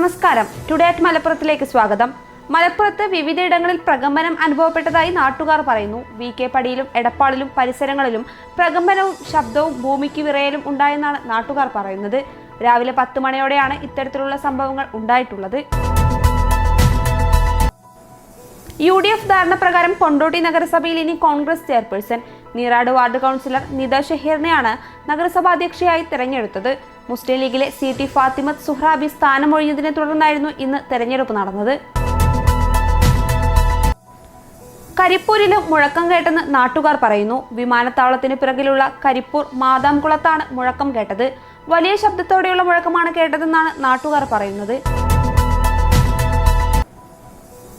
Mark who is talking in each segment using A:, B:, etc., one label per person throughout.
A: നമസ്കാരം. Today at മലപ്പുറത്തിലേക്ക് സ്വാഗതം. മലപ്പുറത്ത് വിവിധയിടങ്ങളിൽ പ്രകമ്പനം അനുഭവപ്പെട്ടതായി നാട്ടുകാർ പറയുന്നു. വി കെ പടിയിലും എടപ്പാളിലും പരിസരങ്ങളിലും പ്രകമ്പനവും ശബ്ദവും ഭൂമിക്ക് വിറയലും ഉണ്ടായെന്നാണ് നാട്ടുകാർ പറയുന്നത്. രാവിലെ പത്ത് മണിയോടെയാണ് ഇത്തരത്തിലുള്ള സംഭവങ്ങൾ ഉണ്ടായിട്ടുള്ളത്. യു ഡി എഫ് ധാരണ പ്രകാരം കൊണ്ടോട്ടി നഗരസഭയിൽ ഇനി Congress chairperson. Neerad ward councillor Nitha ഷെഹീറിനെയാണ് നഗരസഭാധ്യക്ഷയായി തെരഞ്ഞെടുത്തത്. മുസ്ലിം ലീഗിലെ സി ടി ഫാത്തിമത്ത് സുഹ്രാബി സ്ഥാനമൊഴിഞ്ഞതിനെ തുടർന്നായിരുന്നു ഇന്ന് തെരഞ്ഞെടുപ്പ് നടന്നത്. കരിപ്പൂരിലും മുഴക്കം കേട്ടെന്ന് നാട്ടുകാർ പറയുന്നു. വിമാനത്താവളത്തിന് പിറകിലുള്ള കരിപ്പൂർ മാതാംകുളത്താണ് മുഴക്കം കേട്ടത്. വലിയ ശബ്ദത്തോടെയുള്ള മുഴക്കമാണ് കേട്ടതെന്നാണ് നാട്ടുകാർ പറയുന്നത്.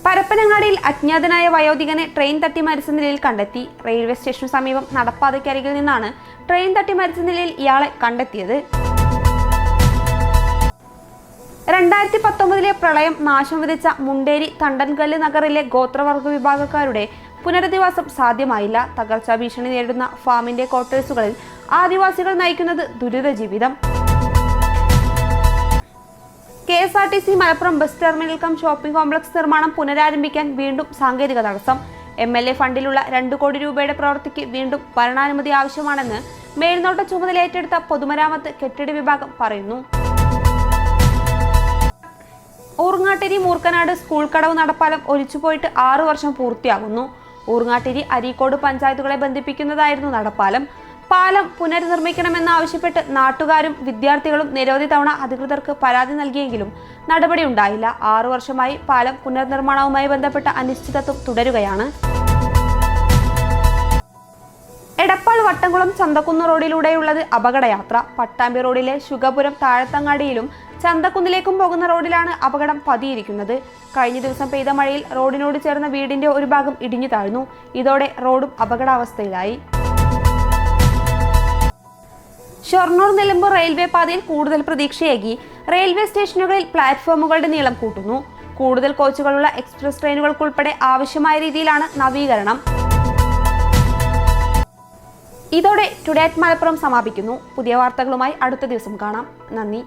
A: പരപ്പനങ്ങാടിയിൽ അജ്ഞാതനായ വയോധികനെ ട്രെയിൻ തട്ടി മരിച്ച നിലയിൽ കണ്ടെത്തി. റെയിൽവേ സ്റ്റേഷനു സമീപം നടപ്പാതയ്ക്കരികിൽ നിന്നാണ് ട്രെയിൻ തട്ടി മരിച്ച നിലയിൽ ഇയാളെ കണ്ടെത്തിയത്. രണ്ടായിരത്തി പത്തൊമ്പതിലെ പ്രളയം നാശം വിതച്ച മുണ്ടേരി തണ്ടൻകല്ല് നഗറിലെ ഗോത്രവർഗ വിഭാഗക്കാരുടെ പുനരധിവാസം സാധ്യമായില്ല. തകർച്ചാ ഭീഷണി നേരിടുന്ന ഫാമിന്റെ ക്വാർട്ടേഴ്സുകളിൽ ആദിവാസികൾ നയിക്കുന്നത് ദുരിത ജീവിതം. K S R T C Malappuram bus terminal cum shopping complex നിർമ്മാണം പുനരാരംഭിക്കാൻ വീണ്ടും സാങ്കേതിക തടസ്സം. എം എൽ എ ഫണ്ടിലുള്ള രണ്ട് കോടി രൂപയുടെ പ്രവൃത്തിക്ക് വീണ്ടും ഭരണാനുമതി ആവശ്യമാണെന്ന് മേൽനോട്ട ചുമതല ഏറ്റെടുത്ത പൊതുമരാമത്ത് കെട്ടിട വിഭാഗം പറയുന്നു. ഊർങ്ങാട്ടിരി മൂർക്കനാട് സ്കൂൾ കടവ് നടപ്പാലം ഒലിച്ചുപോയിട്ട് ആറു വർഷം പൂർത്തിയാകുന്നു. ഊർങ്ങാട്ടിരി അരീക്കോട് പഞ്ചായത്തുകളെ ബന്ധിപ്പിക്കുന്നതായിരുന്നു നടപ്പാലം. പാലം പുനർനിർമ്മിക്കണമെന്നാവശ്യപ്പെട്ട് നാട്ടുകാരും വിദ്യാർത്ഥികളും നിരവധി തവണ അധികൃതർക്ക് പരാതി നൽകിയെങ്കിലും നടപടി ഉണ്ടായില്ല. ആറു വർഷമായി പാലം പുനർനിർമ്മാണവുമായി ബന്ധപ്പെട്ട അനിശ്ചിതത്വം തുടരുകയാണ്. എടപ്പാൾ വട്ടംകുളം ചന്തക്കുന്ന് റോഡിലൂടെയുള്ളത് അപകടയാത്ര. പട്ടാമ്പി റോഡിലെ ശുഗപുരം താഴത്തങ്ങാടിയിലും ചന്തക്കുന്നിലേക്കും പോകുന്ന റോഡിലാണ് അപകടം പതിയിരിക്കുന്നത്. കഴിഞ്ഞ ദിവസം പെയ്ത മഴയിൽ റോഡിനോട് ചേർന്ന വീടിന്റെ ഒരു ഭാഗം ഇടിഞ്ഞു താഴ്ന്നു. ഇതോടെ റോഡും അപകടാവസ്ഥയിലായി. ഷൊർണൂർ നിലമ്പൂർ റെയിൽവേ പാതയിൽ കൂടുതൽ പ്രതീക്ഷയേകി. റെയിൽവേ സ്റ്റേഷനുകളിൽ പ്ലാറ്റ്ഫോമുകളുടെ നീളം കൂട്ടുന്നു. കൂടുതൽ കോച്ചുകളുള്ള എക്സ്പ്രസ് ട്രെയിനുകൾക്കുൾപ്പെടെ ആവശ്യമായ രീതിയിലാണ് നവീകരണം. ഇതോടെ ടുഡേ അറ്റ് മലപ്പുറം സമാപിക്കുന്നു. പുതിയ വാർത്തകളുമായി അടുത്ത ദിവസം കാണാം. നന്ദി.